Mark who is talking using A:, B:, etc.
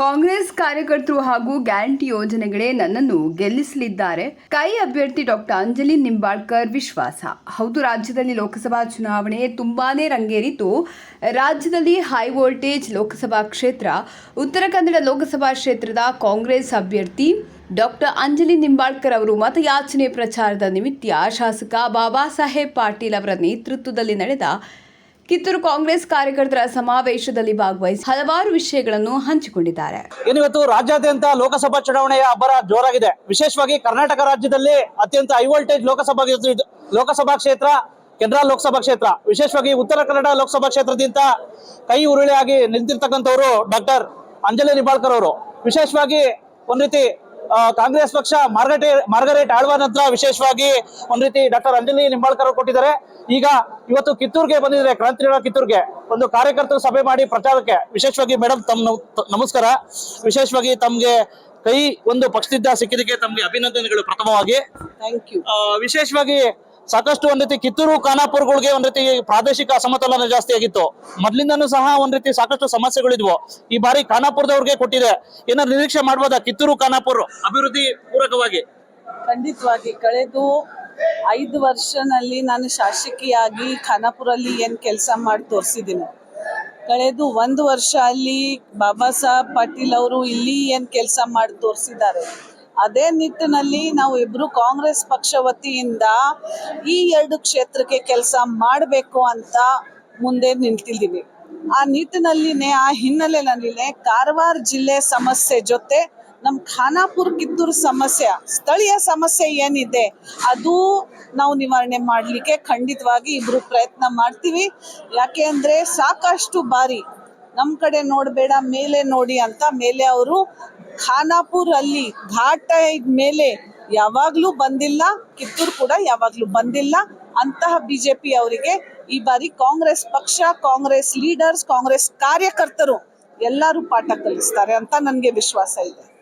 A: ಕಾಂಗ್ರೆಸ್ ಕಾರ್ಯಕರ್ತರು ಹಾಗೂ ಗ್ಯಾರಂಟಿ ಯೋಜನೆಗಳೇ ನನ್ನನ್ನು ಗೆಲ್ಲಿಸಲಿದ್ದಾರೆ. ಕೈ ಅಭ್ಯರ್ಥಿ ಡಾಕ್ಟರ್ ಅಂಜಲಿ ನಿಂಬಾಳ್ಕರ್ ವಿಶ್ವಾಸ. ಹೌದು, ರಾಜ್ಯದಲ್ಲಿ ಲೋಕಸಭಾ ಚುನಾವಣೆ ತುಂಬಾನೇ ರಂಗೇರಿತು ರಾಜ್ಯದಲ್ಲಿ ಹೈ ವೋಲ್ಟೇಜ್ ಲೋಕಸಭಾ ಕ್ಷೇತ್ರ, ಉತ್ತರ ಕನ್ನಡ ಲೋಕಸಭಾ ಕ್ಷೇತ್ರದ ಕಾಂಗ್ರೆಸ್ ಅಭ್ಯರ್ಥಿ ಡಾಕ್ಟರ್ ಅಂಜಲಿ ನಿಂಬಾಳ್ಕರ್ ಅವರು ಮತಯಾಚನೆ ಪ್ರಚಾರದ ನಿಮಿತ್ತ ಶಾಸಕ ಬಾಬಾ ಸಾಹೇಬ್ ಪಾಟೀಲ್ ಅವರ ನೇತೃತ್ವದಲ್ಲಿ ನಡೆದ ಕಿತ್ತೂರು ಕಾಂಗ್ರೆಸ್ ಕಾರ್ಯಕರ್ತರ ಸಮಾವೇಶದಲ್ಲಿ ಭಾಗವಹಿಸಿ ಹಲವಾರು ವಿಷಯಗಳನ್ನು ಹಂಚಿಕೊಂಡಿದ್ದಾರೆ.
B: ಏನಿವತ್ತು ರಾಜ್ಯಾದ್ಯಂತ ಲೋಕಸಭಾ ಚುನಾವಣೆಯ ಅಬ್ಬರ ಜೋರಾಗಿದೆ. ವಿಶೇಷವಾಗಿ ಕರ್ನಾಟಕ ರಾಜ್ಯದಲ್ಲಿ ಅತ್ಯಂತ ಹೈ ವೋಲ್ಟೇಜ್ ಲೋಕಸಭಾ ಲೋಕಸಭಾ ಕ್ಷೇತ್ರ ಕೆನರಾ ಲೋಕಸಭಾ ಕ್ಷೇತ್ರ. ವಿಶೇಷವಾಗಿ ಉತ್ತರ ಕನ್ನಡ ಲೋಕಸಭಾ ಕ್ಷೇತ್ರದಿಂದ ಕೈ ಉರುಳಿಯಾಗಿ ನಿಂತಿರ್ತಕ್ಕಂಥವ್ರು ಡಾಕ್ಟರ್ ಅಂಜಲಿ ನಿಂಬಾಳ್ಕರ್ ಅವರು. ವಿಶೇಷವಾಗಿ ಒಂದ್ ರೀತಿ ಕಾಂಗ್ರೆಸ್ ಪಕ್ಷ ಮಾರ್ಗರೇಟ್ ಮಾರ್ಗರೇಟ್ ಆಳ್ವ ನಂತರ ವಿಶೇಷವಾಗಿ ಒಂದ್ ರೀತಿ ಡಾಕ್ಟರ್ ಅಂಜಲಿ ನಿಂಬಾಳ್ಕರ್ ಕೊಟ್ಟಿದ್ದಾರೆ. ಈಗ ಇವತ್ತು ಕಿತ್ತೂರ್ಗೆ ಬಂದಿದ್ದಾರೆ ಕ್ರಾಂತಿನಗರ ಕಿತ್ತೂರ್ಗೆ. ಒಂದು ಕಾರ್ಯಕರ್ತರು ಸಭೆ ಮಾಡಿ ಪ್ರಚಾರಕ್ಕೆ ವಿಶೇಷವಾಗಿ ಮೇಡಮ್ ತಮ್ ನಮಸ್ಕಾರ. ವಿಶೇಷವಾಗಿ ತಮ್ಗೆ ಕೈ ಒಂದು ಪಕ್ಷದಿಂದ ಸಿಕ್ಕಿದಕ್ಕೆ ತಮ್ಗೆ ಅಭಿನಂದನೆಗಳು ಪ್ರಥಮವಾಗಿ.
C: ಥ್ಯಾಂಕ್ ಯು
B: ವಿಶೇಷವಾಗಿ ಸಾಕಷ್ಟು ಒಂದ್ ರೀತಿ ಕಿತ್ತೂರು, ಖಾನಾಪುರ್ಗಳಿಗೆ ಒಂದ್ ರೀತಿ ಪ್ರಾದೇಶಿಕ ಅಸಮತೋಲನ ಜಾಸ್ತಿ ಆಗಿತ್ತು. ಮೊದ್ಲಿಂದನೂ ಸಹ ಒಂದ್ ರೀತಿ ಸಾಕಷ್ಟು ಸಮಸ್ಯೆಗಳಿದ್ವು. ಈ ಬಾರಿ ಖಾನಾಪುರದವ್ರಿಗೆ ಕೊಟ್ಟಿದೆ. ಏನಾದ್ರು ನಿರೀಕ್ಷೆ ಮಾಡ್ಬೋದಾ? ಕಿತ್ತೂರು, ಖಾನಾಪುರ್ ಅಭಿವೃದ್ಧಿ ಪೂರಕವಾಗಿ?
C: ಖಂಡಿತವಾಗಿ. ಕಳೆದು ಐದು ವರ್ಷನಲ್ಲಿ ನಾನು ಶಾಸಕಿಯಾಗಿ ಖಾನಾಪುರಲ್ಲಿ ಏನು ಕೆಲಸ ಮಾಡಿ ತೋರಿಸಿದ್ದೀನಿ. ಕಳೆದು ಒಂದು ವರ್ಷ ಅಲ್ಲಿ ಬಾಬಾ ಸಾಹೇಬ್ ಪಾಟೀಲ್ ಅವರು ಇಲ್ಲಿ ಏನು ಕೆಲಸ ಮಾಡಿ ತೋರಿಸಿದ್ದಾರೆ. ಅದೇ ನಿಟ್ಟಿನಲ್ಲಿ ನಾವು ಇಬ್ರು ಕಾಂಗ್ರೆಸ್ ಪಕ್ಷ ವತಿಯಿಂದ ಈ ಎರಡು ಕ್ಷೇತ್ರಕ್ಕೆ ಕೆಲಸ ಮಾಡಬೇಕು ಅಂತ ಮುಂದೆ ನಿಂತಿದ್ದೀವಿ. ಆ ನಿಟ್ಟಿನಲ್ಲಿನೇ, ಆ ಹಿನ್ನೆಲೆಯಲ್ಲಿನೇ ಕಾರವಾರ ಜಿಲ್ಲೆ ಸಮಸ್ಯೆ ಜೊತೆ ನಮ್ಮ ಖಾನಾಪುರ ಕಿತ್ತೂರು ಸಮಸ್ಯೆ, ಸ್ಥಳೀಯ ಸಮಸ್ಯೆ ಏನಿದೆ ಅದು ನಾವು ನಿವಾರಣೆ ಮಾಡಲಿಕ್ಕೆ ಖಂಡಿತವಾಗಿ ಇಬ್ರು ಪ್ರಯತ್ನ ಮಾಡ್ತೀವಿ. ಯಾಕೆ ಸಾಕಷ್ಟು ಬಾರಿ ನಮ್ಮ ಕಡೆ ನೋಡಬೇಡ, ಮೇಲೆ ನೋಡಿ ಅಂತ ಮೇಲೆ ಅವರು ಖಾನಾಪುರ್ ಅಲ್ಲಿ ಘಾಟ ಮೇಲೆ ಯಾವಾಗಲೂ ಬಂದಿಲ್ಲ, ಕಿತ್ತೂರು ಕೂಡ ಯಾವಾಗಲೂ ಬಂದಿಲ್ಲ. ಅಂತಹ ಬಿಜೆಪಿ ಅವರಿಗೆ ಈ ಬಾರಿ ಕಾಂಗ್ರೆಸ್ ಪಕ್ಷ, ಕಾಂಗ್ರೆಸ್ ಲೀಡರ್ಸ್, ಕಾಂಗ್ರೆಸ್ ಕಾರ್ಯಕರ್ತರು ಎಲ್ಲರೂ ಪಾಠ ಕಲಿಸ್ತಾರೆ ಅಂತ ನನಗೆ ವಿಶ್ವಾಸ ಇದೆ.